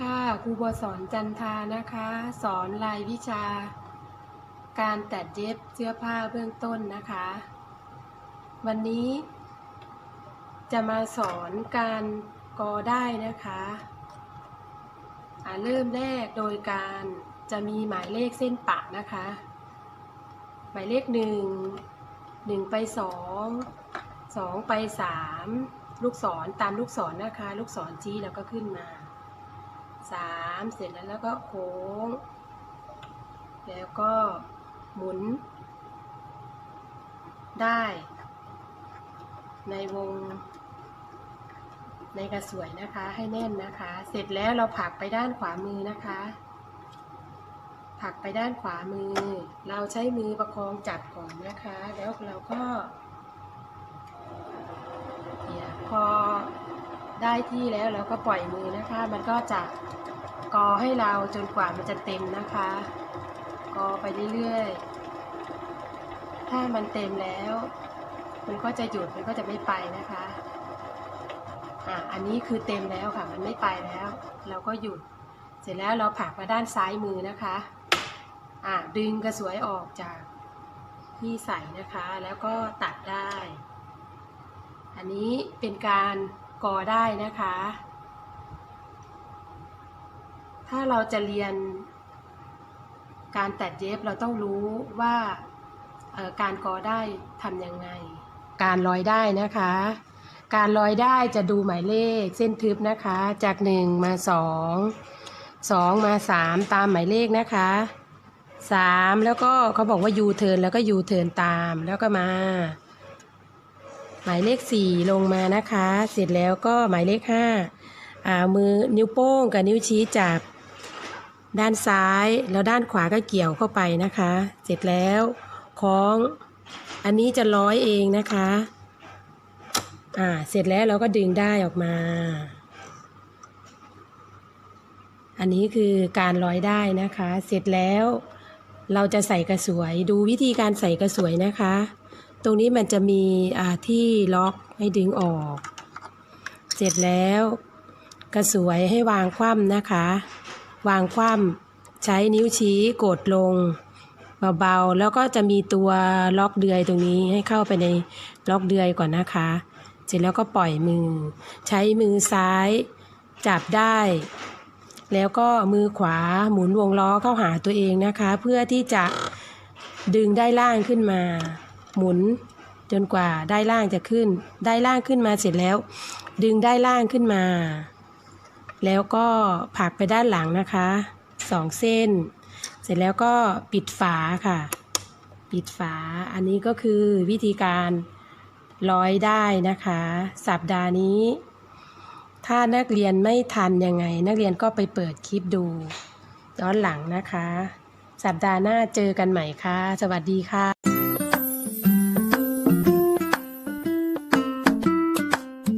ค่ะครูโบสอนจันทานะคะ สอนรายวิชา การตัดเย็บเสื้อผ้าเบื้องต้นนะคะ วันนี้ จะมาสอนการกอได้นะคะอ่าเริ่มแรกโดยการจะมีหมายเลขเส้นปะนะคะ หมายเลขหนึ่งหนึ่งไปสองสองไปสามลูกศรตามลูกศรนะคะ ลูกศรชี้แล้วก็ขึ้นมา สามเสร็จแล้วแล้วก็โค้ง แล้วก็หมุน ได้ ในวง ในกระสวยนะคะให้แน่นนะคะ เสร็จแล้วเราผักไปด้านขวามือนะคะ ผักไปด้านขวามือ เราใช้มือประคองจับก่อนนะคะ แล้วเราก็เนี่ยพอ ได้ที่แล้วเราก็ปล่อยมือนะคะ มันก็จะกอให้เราจนกว่ามันจะเต็มนะคะ กอไปเรื่อยๆ ถ้ามันเต็มแล้ว มันก็จะหยุดมันก็จะไม่ไปนะคะอะอันนี้คือเต็มแล้วค่ะ มันไม่ไปแล้ว เราก็หยุด เสร็จแล้วเราผลักมาด้านซ้ายมือนะคะอะดึงกระสวยออกจากที่ใส่นะคะ แล้วก็ตัดได้ อันนี้เป็นการ กอได้นะคะ ถ้าเราจะเรียนการตัดเย็บเราต้องรู้ว่าการกอได้ทำยังไง การร้อยได้นะคะ การร้อยได้จะดูหมายเลขเส้นทึบนะคะ จากหนึ่งมาสองสองมาสามตามหมายเลขนะคะสามแล้วก็เขาบอกว่ายูเทิร์นแล้วก็ยูเทิร์นตามแล้วก็มา หมายเลขสี่ลงมานะคะ เสร็จแล้วก็หมายเลขห้าอ่ามือนิ้วโป้งกับนิ้วชี้จับด้านซ้ายแล้วด้านขวาก็เกี่ยวเข้าไปนะคะ เสร็จแล้วคล้องอันนี้จะร้อยเองนะคะอ่าเสร็จแล้วเราก็ดึงได้ออกมา อันนี้คือการร้อยได้นะคะ เสร็จแล้วเราจะใส่กระสวยดูวิธีการใส่กระสวยนะคะ ตรงนี้มันจะมีที่ล็อกให้ดึงออก เสร็จแล้วกระสวยให้วางคว่ำนะคะ วางคว่ำใช้นิ้วชี้กดลงเบาๆ แล้วก็จะมีตัวล็อกเดือยตรงนี้ให้เข้าไปในล็อกเดือยก่อนนะคะ เสร็จแล้วก็ปล่อยมือ ใช้มือซ้ายจับได้ แล้วก็มือขวาหมุนวงล้อเข้าหาตัวเองนะคะ เพื่อที่จะดึงได้ล่างขึ้นมา หมุนจนกว่าได้ล่างจะขึ้น ได้ล่างขึ้นมาเสร็จแล้ว ดึงได้ล่างขึ้นมา แล้วก็ผักไปด้านหลังนะคะสองเส้น เสร็จแล้วก็ปิดฝาค่ะ ปิดฝาอันนี้ก็คือวิธีการร้อยได้นะคะ สัปดาห์นี้ ถ้านักเรียนไม่ทันยังไง นักเรียนก็ไปเปิดคลิปดูย้อนหลังนะคะ สัปดาห์หน้าเจอกันใหม่ค่ะ สวัสดีค่ะ